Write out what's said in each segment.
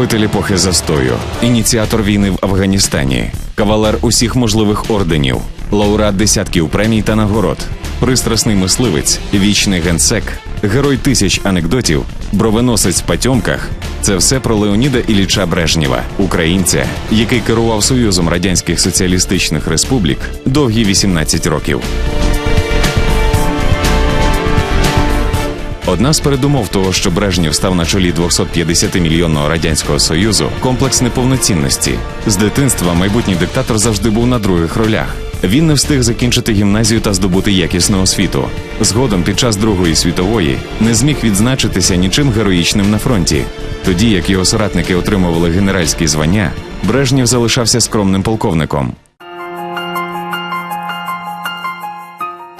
житель епохи застою, ініціатор війни в Афганістані, кавалер усіх можливих орденів, лауреат десятків премій та нагород, пристрасний мисливець, вічний генсек, герой тисяч анекдотів, бровеносець в патьомках. Це все про Леоніда Ілліча Брежнєва, українця, який керував Союзом Радянських Соціалістичних Республік довгі 18 років. Одна з передумов того, що Брежнєв став на чолі 250-мільйонного радянського союзу, комплекс неповноцінності. З дитинства майбутній диктатор завжди був на других ролях. Він не встиг закінчити гімназію та здобути якісну освіту. Згодом, під час Другої світової, не зміг відзначитися нічим героїчним на фронті. Тоді як його соратники отримували генеральські звання, Брежнєв залишався скромним полковником.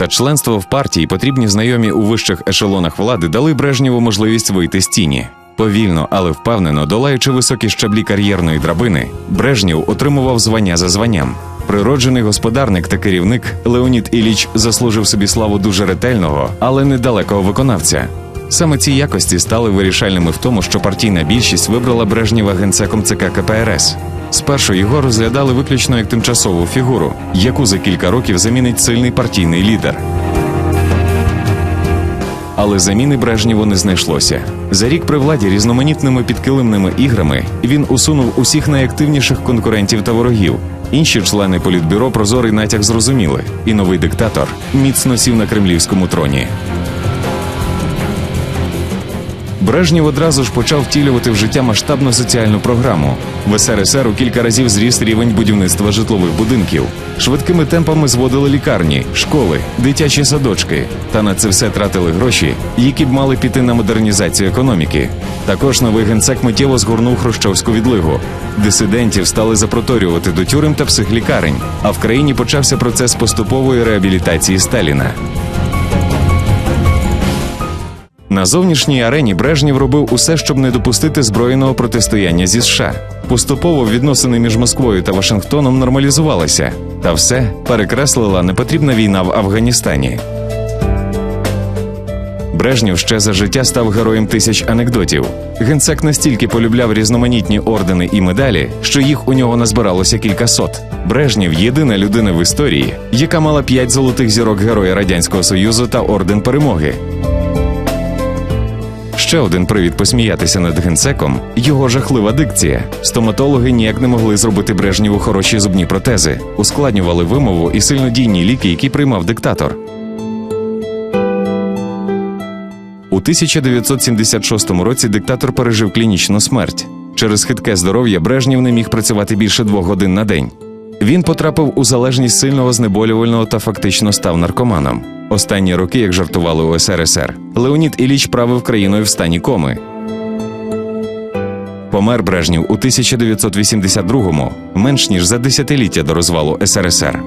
Та членство в партії, потрібні знайомі у вищих ешелонах влади, дали Брежнєву можливість вийти з тіні. Повільно, але впевнено, долаючи високі щаблі кар'єрної драбини, Брежнєв отримував звання за званням. Природжений господарник та керівник Леонід Іліч заслужив собі славу дуже ретельного, але недалекого виконавця. Саме ці якості стали вирішальними в тому, що партійна більшість вибрала Брежнєва генсеком ЦК КПРС. Спершу його розглядали виключно як тимчасову фігуру, яку за кілька років замінить сильний партійний лідер. Але заміни Брежнєву не знайшлося. За рік при владі різноманітними підкилимними іграми він усунув усіх найактивніших конкурентів та ворогів. Інші члени політбюро прозорий натяк зрозуміли, і новий диктатор міцно сів на кремлівському троні. Брежнєв одразу ж почав втілювати в життя масштабну соціальну програму. В СРСР у кілька разів зріс рівень будівництва житлових будинків. Швидкими темпами зводили лікарні, школи, дитячі садочки. Та на це все тратили гроші, які б мали піти на модернізацію економіки. Також новий генсек миттєво згорнув хрущовську відлигу. Дисидентів стали запроторювати до тюрем та психлікарень, а в країні почався процес поступової реабілітації Сталіна. На зовнішній арені Брежнєв робив усе, щоб не допустити збройного протистояння зі США. Поступово відносини між Москвою та Вашингтоном нормалізувалися, та все перекреслила непотрібна війна в Афганістані. Брежнєв ще за життя став героєм тисяч анекдотів. Генсек настільки полюбляв різноманітні ордени і медалі, що їх у нього назбиралося кількасот. Брежнєв єдина людина в історії, яка мала п'ять золотих зірок Героя Радянського Союзу та орден перемоги. Ще один привід посміятися над генсеком його жахлива дикція. Стоматологи ніяк не могли зробити Брежнєву хороші зубні протези, ускладнювали вимову і сильнодійні ліки, які приймав диктатор. У 1976 році диктатор пережив клінічну смерть. Через хитке здоров'я Брежнєв не міг працювати більше двох годин на день. Він потрапив у залежність сильного знеболювального та фактично став наркоманом. Останні роки, як жартували у СРСР, Леонід Іліч правив країною в стані коми. Помер Брежнів у 1982-му, менш ніж за десятиліття до розвалу СРСР.